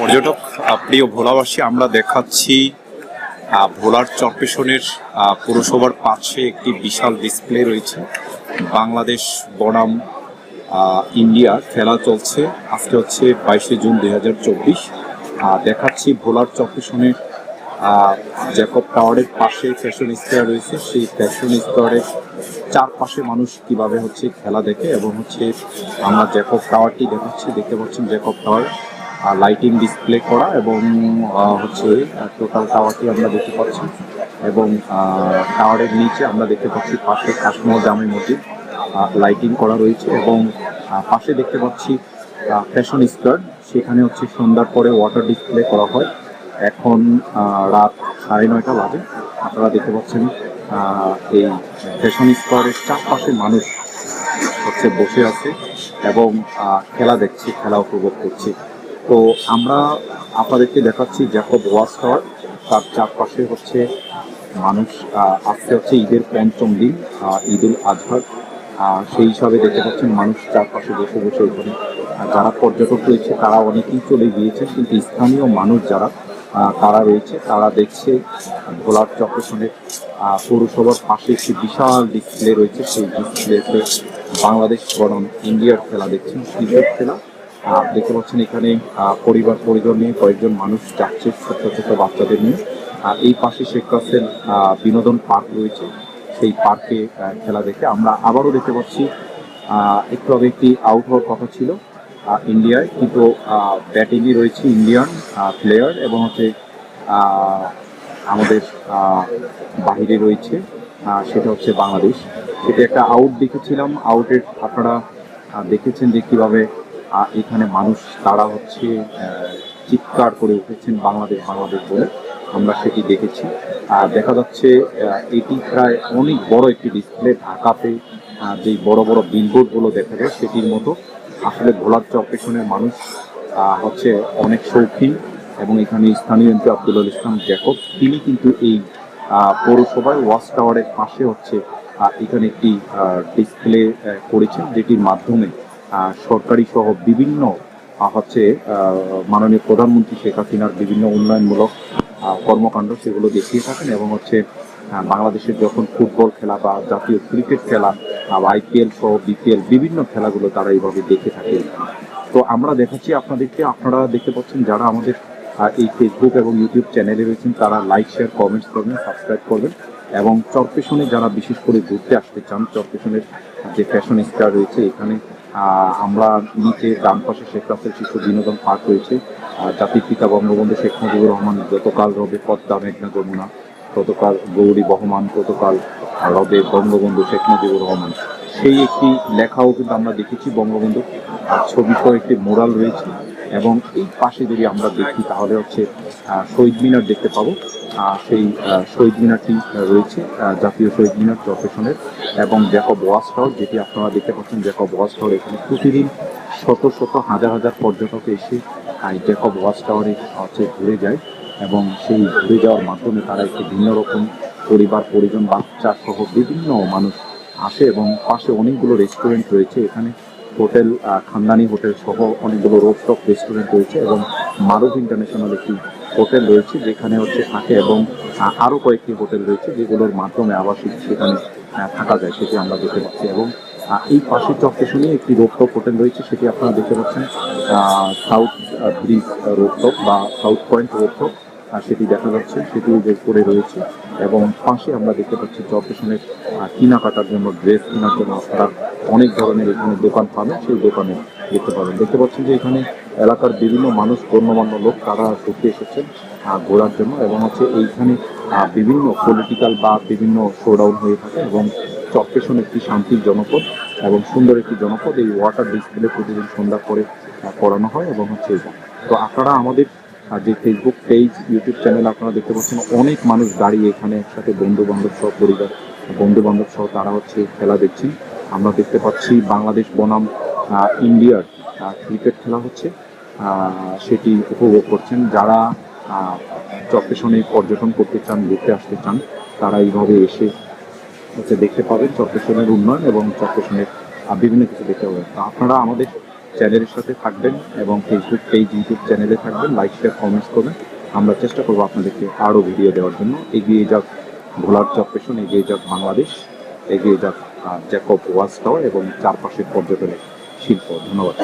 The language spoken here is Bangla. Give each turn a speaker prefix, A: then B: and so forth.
A: পর্যটক প্রিয় ভোলাবাসী, আমরা দেখাচ্ছি ভোলার চরপেশনের পুরসভার পাশে একটি বিশাল ডিসপ্লে রয়েছে। বাংলাদেশ বনাম ইন্ডিয়া খেলা চলছে। আজকে হচ্ছে বাইশে জুন দুই হাজার চব্বিশ। দেখাচ্ছি ভোলার চরপেশনের জ্যাকব টাওয়ারের পাশে ফ্যাশন স্কোয়ার রয়েছে। সেই ফ্যাশন স্কোয়ারের চারপাশে মানুষ কীভাবে হচ্ছে খেলা দেখে এবং হচ্ছে আমরা জ্যাকব টাওয়ারটি দেখাচ্ছি। দেখতে পাচ্ছেন জ্যাকব টাওয়ার লাইটিং ডিসপ্লে করা এবং হচ্ছে টোটাল টাওয়ারটি আমরা দেখতে পাচ্ছি এবং টাওয়ারের নিচে আমরা দেখতে পাচ্ছি পাশে কাশ্মীর জামে মসজিদ লাইটিং করা রয়েছে এবং পাশে দেখতে পাচ্ছি ফ্যাশন স্কোয়ার সেখানে হচ্ছে সন্ধ্যার পরে ওয়াটার ডিসপ্লে করা হয়। এখন রাত সাড়ে নয়টা বাজে। আপনারা দেখতে পাচ্ছেন এই ফ্যাশন স্কোয়ারের চারপাশে মানুষ হচ্ছে বসে আছে এবং খেলা দেখছে, খেলা উপভোগ করছে। তো আমরা আপনাদেরকে দেখাচ্ছি জ্যাকব ওয়াচ টাওয়ার তার চারপাশে হচ্ছে মানুষ আজকে হচ্ছে ঈদের পঞ্চম দিন আহ, ঈদ উল আজহার। সেই হিসাবে দেখতে পাচ্ছেন মানুষ চারপাশে বসে বসে এখানে। যারা পর্যটক রয়েছে তারা অনেকেই চলে গিয়েছেন কিন্তু স্থানীয় মানুষ যারা তারা রয়েছে তারা দেখছে ভোলার চক্রেশনের পৌরসভার পাশে একটি বিশাল ডিসপ্লে রয়েছে। সেই ডিসপ্লেতে বাংলাদেশ বরং ইন্ডিয়ার খেলা দেখছেন ক্রিকেট খেলা। দেখতে পাচ্ছেন এখানে পরিবার, পরিজন নিয়ে কয়েকজন মানুষ যাচ্ছে ছোট ছোট বাচ্চাদের নিয়ে। আর এই পাশে শেখ রাসেল বিনোদন পার্ক রয়েছে। সেই পার্কে খেলা দেখে আমরা আবারও দেখতে পাচ্ছি একটু আগে একটি আউট হওয়ার কথা ছিল ইন্ডিয়ায়। কিন্তু ব্যাটিংয়ে রয়েছে ইন্ডিয়ান প্লেয়ার এবং হচ্ছে আমাদের বাহিরে রয়েছে সেটা হচ্ছে বাংলাদেশ। সেটা একটা আউট দেখেছিলাম। আউটের আপনারা দেখেছেন যে কীভাবে এখানে মানুষ, তারা হচ্ছে চিৎকার করে উঠেছেন বাংলাদেশ বাংলাদেশ বলে। আমরা সেটি দেখেছি। আর দেখা যাচ্ছে এটি প্রায় অনেক বড় একটি ডিসপ্লে ঢাকাতে যেই বড় বড় বিলবোর্ডগুলো দেখা যায়, সেটির মতো। আসলে ভোলার চরপেশনের মানুষ হচ্ছে অনেক শৌখিন এবং এখানে স্থানীয় এমপি আব্দুল ইসলাম জ্যাকব, তিনি কিন্তু এই পৌরসভায় ওয়াচ টাওয়ারের পাশে হচ্ছে এখানে একটি ডিসপ্লে করেছেন, যেটির মাধ্যমে সরকারি সহ বিভিন্ন হচ্ছে মাননীয় প্রধানমন্ত্রী শেখ হাসিনার বিভিন্ন উন্নয়নমূলক কর্মকাণ্ড সেগুলো দেখিয়ে থাকেন এবং হচ্ছে বাংলাদেশের যখন ফুটবল খেলা বা জাতীয় ক্রিকেট খেলা বা আইপিএল সহ বিপিএল বিভিন্ন খেলাগুলো তারা এইভাবে দেখে থাকে। তো আমরা দেখাচ্ছি আপনাদেরকে, আপনারা দেখতে পাচ্ছেন যারা আমাদের এই ফেসবুক এবং ইউটিউব চ্যানেলে রয়েছেন, তারা লাইক শেয়ার কমেন্টস করবেন সাবস্ক্রাইব করবেন এবং চরপেশনে যারা বিশেষ করে ঘুরতে আসতে চান, চরপেশনের যে ফ্যাশন স্টার রয়েছে, এখানে আমরা নিচে ডান পাশে শেখ রাসেল শিশু বিনোদন পার্ক রয়েছে। জাতির পিতা বঙ্গবন্ধু শেখ মুজিবুর রহমান যতকাল রবে পদ্মা মেঘনা যমুনা ততকাল গৌরী বহমান ততকাল রবে বঙ্গবন্ধু শেখ মুজিবুর রহমান। সেই একটি লেখাও কিন্তু আমরা দেখেছি বঙ্গবন্ধু। ছবি একটি মোরাল রয়েছে। এবং এই পাশে যদি আমরা দেখি, তাহলে হচ্ছে শহীদ মিনার দেখতে পাবো। সেই শহীদ মিনারটি রয়েছে জাতীয় শহীদ মিনার চরপেশনের এবং জ্যাকব ওয়াচ টাওয়ার যেটি আপনারা দেখতে পাচ্ছেন জ্যাকব ওয়াচ টাওয়ার এখানে প্রতিদিন শত শত, হাজার হাজার পর্যটক এসে জ্যাকব ওয়াচ টাওয়ারে হচ্ছে ঘুরে যায়। এবং সেই ঘুরে যাওয়ার মাধ্যমে তারা একটি ভিন্ন রকম পরিবার, পরিজন বাচ্চা সহ বিভিন্ন মানুষ আসে এবং পাশে অনেকগুলো রেস্টুরেন্ট রয়েছে এখানে। হোটেল খানদানি হোটেল সহ অনেকগুলো রোপটপ রেস্টুরেন্ট রয়েছে এবং মারুফ ইন্টারন্যাশনাল একটি হোটেল রয়েছে, যেখানে হচ্ছে থাকে এবং আরও কয়েকটি হোটেল রয়েছে যেগুলোর মাধ্যমে আবাসিক সেখানে থাকা যায়, সেটি আমরা দেখতে পাচ্ছি এবং এই পাশে চকটেশনে একটি রোপটপ হোটেল রয়েছে, সেটি আপনারা দেখতে পাচ্ছেন সাউথ ব্রিজ রোপটপ বা সাউথ পয়েন্ট রোপটপ সেটি দেখা যাচ্ছে, সেটি যে করে রয়েছে এবং পাশে আমরা দেখতে পাচ্ছি চরপেশনের কেনাকাটার জন্য, ড্রেস কেনার জন্য আপনারা অনেক ধরনের এখানে দোকান পাবেন সেই দোকানে দেখতে পাবেন। দেখতে পাচ্ছেন যে এখানে এলাকার বিভিন্ন মানুষ গণ্যমান্য লোক তারা ঘুরতে এসেছেন ঘোরার জন্য এবং হচ্ছে এইখানে বিভিন্ন পলিটিক্যাল বা বিভিন্ন শোডাউন হয়ে থাকে এবং চরপেশন একটি শান্তির জনপদ এবং সুন্দর একটি জনপদ। এই ওয়াটার ডিসপ্লে প্রতিদিন সন্ধ্যার পরে আহ, করানো হয় এবং হচ্ছে তো আপনারা আমাদের আর যে ফেসবুক পেজ ইউটিউব চ্যানেল আপনারা দেখতে পাচ্ছেন অনেক মানুষ দাঁড়িয়ে এখানে একসাথে বন্ধু বান্ধব সহ পরিবার বন্ধু বান্ধব সহ তারা হচ্ছে খেলা দেখছেন। আমরা দেখতে পাচ্ছি বাংলাদেশ বনাম ইন্ডিয়ার ক্রিকেট খেলা হচ্ছে। সেটি উপভোগ করছেন। যারা চরপেশনে পর্যটন করতে চান ঘুরতে আসতে চান তারা এইভাবে এসে হচ্ছে দেখতে পাবেন চরপেশনের উন্নয়ন এবং চরপেশনের আহ, বিভিন্ন কিছু দেখতে পাবেন। তো আপনারা আমাদের চ্যানেলের সাথে থাকবেন এবং ফেসবুক পেজ ইউটিউব চ্যানেলে থাকবেন। লাইক শেয়ার কমেন্টস করবেন। আমরা চেষ্টা করব আপনাদেরকে আরও ভিডিও দেওয়ার জন্য। এগিয়ে যাক ভোলার চরপেশন এগিয়ে যাক বাংলাদেশ এগিয়ে যাক জ্যাকব ওয়াচ টাওয়ার এবং চারপাশের পর্যটনের শিল্প। ধন্যবাদ